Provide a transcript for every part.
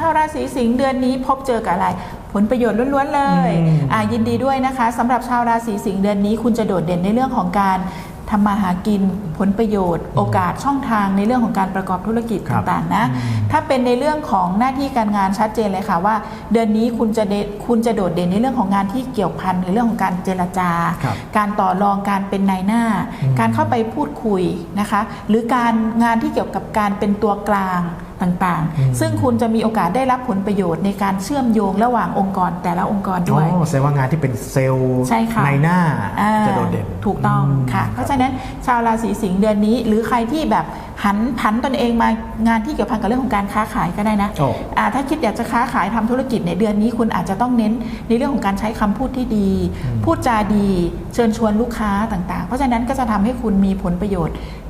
ชาวราศีสิงห์เดือนนี้พบเจอกับอะไร ผลประโยชน์ล้วนๆเลยอืมอ่ายินดีด้วยนะคะสำหรับชาวราศีสิงห์เดือนนี้ คุณจะโดดเด่นในเรื่องของการทำมาหากินผลประโยชน์ โอกาสช่องทางในเรื่องของการประกอบธุรกิจครับต่างๆนะอืมถ้าเป็นในเรื่องของหน้าที่การงานชัดเจนเลยค่ะว่า เดือนนี้คุณจะเดคุณจะโดดเด่นในเรื่องของงานที่เกี่ยวพันในเรื่องของการเจรจาครับการต่อรองการเป็นนายหน้าอืมการเข้าไปพูดคุยนะคะ หรือการงานที่เกี่ยวกับการเป็นตัวกลาง ต่างอืมๆซึ่งคุณจะมีโอกาสได้รับผลประโยชน์ในการเชื่อมโยงระหว่างองค์กรแต่ละองค์กรอ๋ด้วยอแสดงว่างานที่เป็นเซลล์ใช่ค่ะในหน้าอ่าจะโดดเด่นถูกต้องค่ะ เพราะฉะนั้นชาวราศีสิงห์เดือนนี้ หรือใครที่แบบหันผันตนเองมางานที่เกี่ยวพันกับเรื่องของการค้าขายก็ได้นะโอ้อ่าถ้าคิดอยากจะค้าขายทำธุรกิจในเดือนนี้คุณอาจจะต้องเน้นในเรื่องของการใช้คำพูดที่ดีอืมพูดจาดี เชิญชวนลูกค้าต่างๆ เพราะฉะนั้นก็จะทำให้คุณมีผลประโยชน์อ่า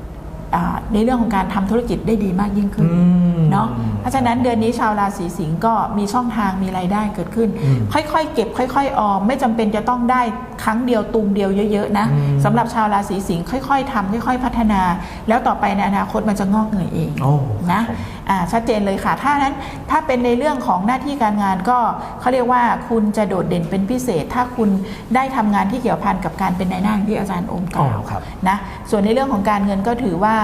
ในเรื่องของการทำธุรกิจได้ดีมากยิ่งขึ้นอืมเนาะเพราะฉะนั้นเดือนนี้ชาวราศีสิงห์ก็มีช่องทางมีรายได้เกิดขึ้นอืมค่อยๆ เก็บ ค่อย ๆ ออม ไม่จำเป็นจะต้องได้ครั้งเดียวตูมเดียวเยอะๆนะอืมสำหรับชาวราศีสิงห์ค่อยๆทำค่อย ๆ พัฒนา แล้วต่อไปในอนาคตมันจะงอกเงยเองโอ้นะครับผมอ่าชัดเจนเลยค่ะ ถ้านั้นถ้าเป็นในเรื่องของหน้าที่การงานก็เขาเรียกว่าคุณจะโดดเด่นเป็นพิเศษ ถ้าคุณได้ทำงานที่เกี่ยวพันกับการเป็นนายหน้าอย่างที่อาจารย์โอมกล่าวอ๋อครับนะส่วนในเรื่องของการเงินก็ถือว่า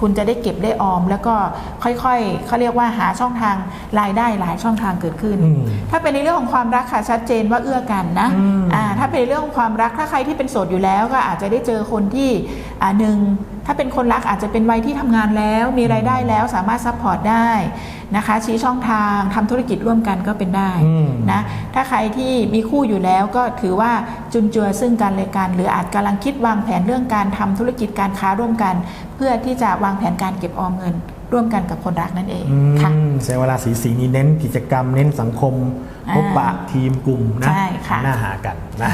คุณจะได้เก็บได้ออม แล้วก็ค่อยๆเขาเรียกว่าหาช่องทางรายได้หลายช่องทางเกิดขึ้นอืมถ้าเป็นในเรื่องของความรักค่ะชัดเจนว่าเอื้อกันนะอืมอ่าถ้าเป็นในเรื่องของความรักถ้าใครที่เป็นโสดอยู่แล้วก็อาจจะได้เจอคนที่อ่าหนึ่งถ้าเป็นคนรักอาจจะเป็นวัยที่ทำงานแล้ว มีรายได้แล้วสามารถซัพพอร์ตได้นะคะ ชี้ช่องทางทำธุรกิจร่วมกันก็เป็นได้อืมนะถ้าใครที่มีคู่อยู่แล้วก็ถือว่าจุนเจือซึ่งกันและกัน หรืออาจกำลังคิดวางแผนเรื่องการทำธุรกิจการค้าร่วมกัน เพื่อที่จะวางแผนการเก็บออมเงิน ร่วมกันกับคนรักนั่นเองอืค่ะมแสดงเวลาสีสีนี้เน้นกิจกรรม เน้นสังคมอ่าพบปะทีมกลุ่มนะใช่ค่ะหน้าหากันนะ